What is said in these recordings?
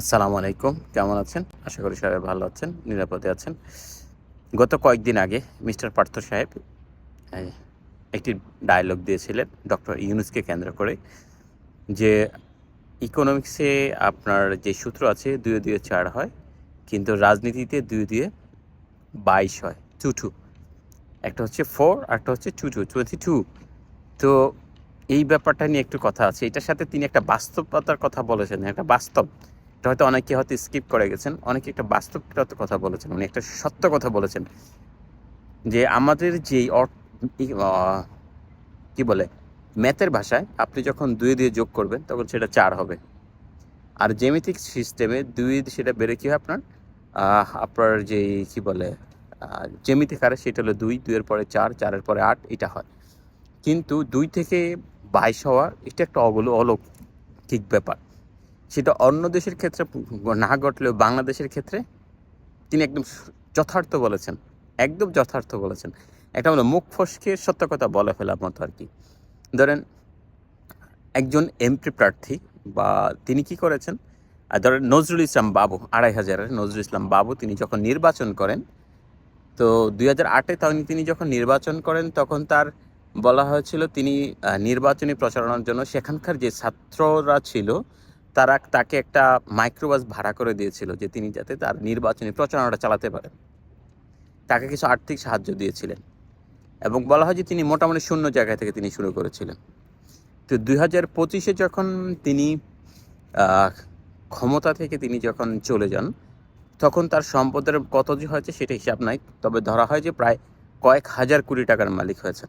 আসসালামু আলাইকুম। কেমন আছেন? আশা করি সবাই ভালো আছেন, নিরাপদে আছেন। গত কয়েকদিন আগে মিস্টার পার্থ সাহেব একটি ডায়লগ দিয়েছিলেন ডক্টর ইউনুসকে কেন্দ্র করে যে ইকোনমিক্সে আপনার যে সূত্র আছে দুয়ে দুয়ে চার হয়, কিন্তু রাজনীতিতে দুয়ে দুয়ে বাইশ হয় টু টু একটা হচ্ছে ফোর একটা হচ্ছে টু টু টোয়েন্টি টু তো এই ব্যাপারটা নিয়ে একটু কথা আছে। এটার সাথে তিনি একটা বাস্তবতার কথা বলেছেন, একটা বাস্তব। এটা হয়তো অনেকে হয়তো স্কিপ করে গেছেন। অনেকে একটা বাস্তবগত কথা বলেছেন উনি একটা সত্য কথা বলেছেন যে আমাদের যেই কি বলে, ম্যাথের ভাষায় আপনি যখন দুই দিয়ে যোগ করবেন, তখন সেটা চার হবে। আর জেমিতিক সিস্টেমে দুই সেটা বেড়ে কী হয় আপনার? আপনার যে কি বলে জেমিতিক আরে সেটা হলো দুই, দুইয়ের পরে চার, চারের পরে আট, এটা হয়। কিন্তু দুই থেকে বাইশ হওয়া এটা একটা অগল অলৌকিক ব্যাপার। সেটা অন্য দেশের ক্ষেত্রে না ঘটলেও বাংলাদেশের ক্ষেত্রে তিনি একদম যথার্থ বলেছেন। একদম যথার্থ বলেছেন। একটা হলো মুখ ফসকে সত্য কথা বলে ফেলার মতো আর কি। ধরেন, একজন এমপি প্রার্থী বা তিনি কি করেছেন? আর ধরেন নজরুল ইসলাম বাবু, আড়াই হাজারের নজরুল ইসলাম বাবু তিনি যখন নির্বাচন করেন, তো দুই হাজার আটে তখন তিনি যখন নির্বাচন করেন, তখন তার বলা হয়েছিল তিনি নির্বাচনী প্রচারণার জন্য সেখানকার যে ছাত্ররা ছিল তারা তাকে একটা মাইক্রোবাস ভাড়া করে দিয়েছিল যে তিনি যাতে তার নির্বাচনী প্রচারণাটা চালাতে পারেন। তাকে কিছু আর্থিক সাহায্য দিয়েছিলেন এবং বলা হয় যে তিনি মোটামুটি শূন্য জায়গা থেকে তিনি শুরু করেছিলেন। তো দুই হাজার পঁচিশে যখন তিনি ক্ষমতা থেকে তিনি যখন চলে যান, তখন তার সম্পদের কত যে হয়েছে সেটা হিসাব নাই, তবে ধরা হয় যে প্রায় কয়েক হাজার কোটি টাকার মালিক হয়েছেন।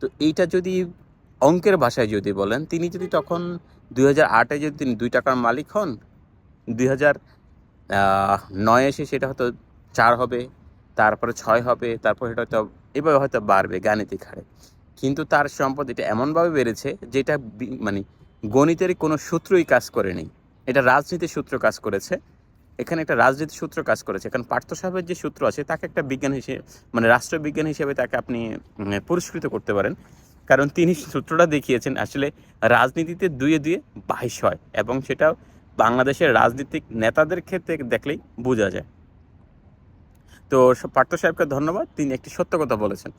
তো এইটা যদি অঙ্কের ভাষায় যদি বলেন, তিনি যদি তখন দুই হাজার আটে যদি তিনি দুই টাকার মালিক হন, দুই হাজার নয় এসে সেটা হয়তো চার হবে, তারপরে ছয় হবে, তারপর সেটা হয়তো এভাবে হয়তো বাড়বে গাণিতিক হারে। কিন্তু তার সম্পদ এটা এমনভাবে বেড়েছে যেটা মানে গণিতের কোনো সূত্রই কাজ করেনি। এটা রাজনীতির সূত্র কাজ করেছে। এখানে একটা রাজনীতির সূত্র কাজ করেছে। কারণ পার্থ সাহেবের যে সূত্র আছে, তাকে একটা বিজ্ঞান হিসেবে মানে রাষ্ট্রবিজ্ঞান হিসেবে তাকে আপনি পুরস্কৃত করতে পারেন। কারণ তিনি সূত্রটা দেখিয়েছেন আসলে রাজনীতিতে দুয়ে দুয়ে বাইশ হয় এবং সেটাও বাংলাদেশের রাজনীতিক নেতাদের ক্ষেত্রে দেখলেই বোঝা যায়। তো পার্থ সাহেবকে ধন্যবাদ। তিনি একটি সত্য কথা বলেছেন।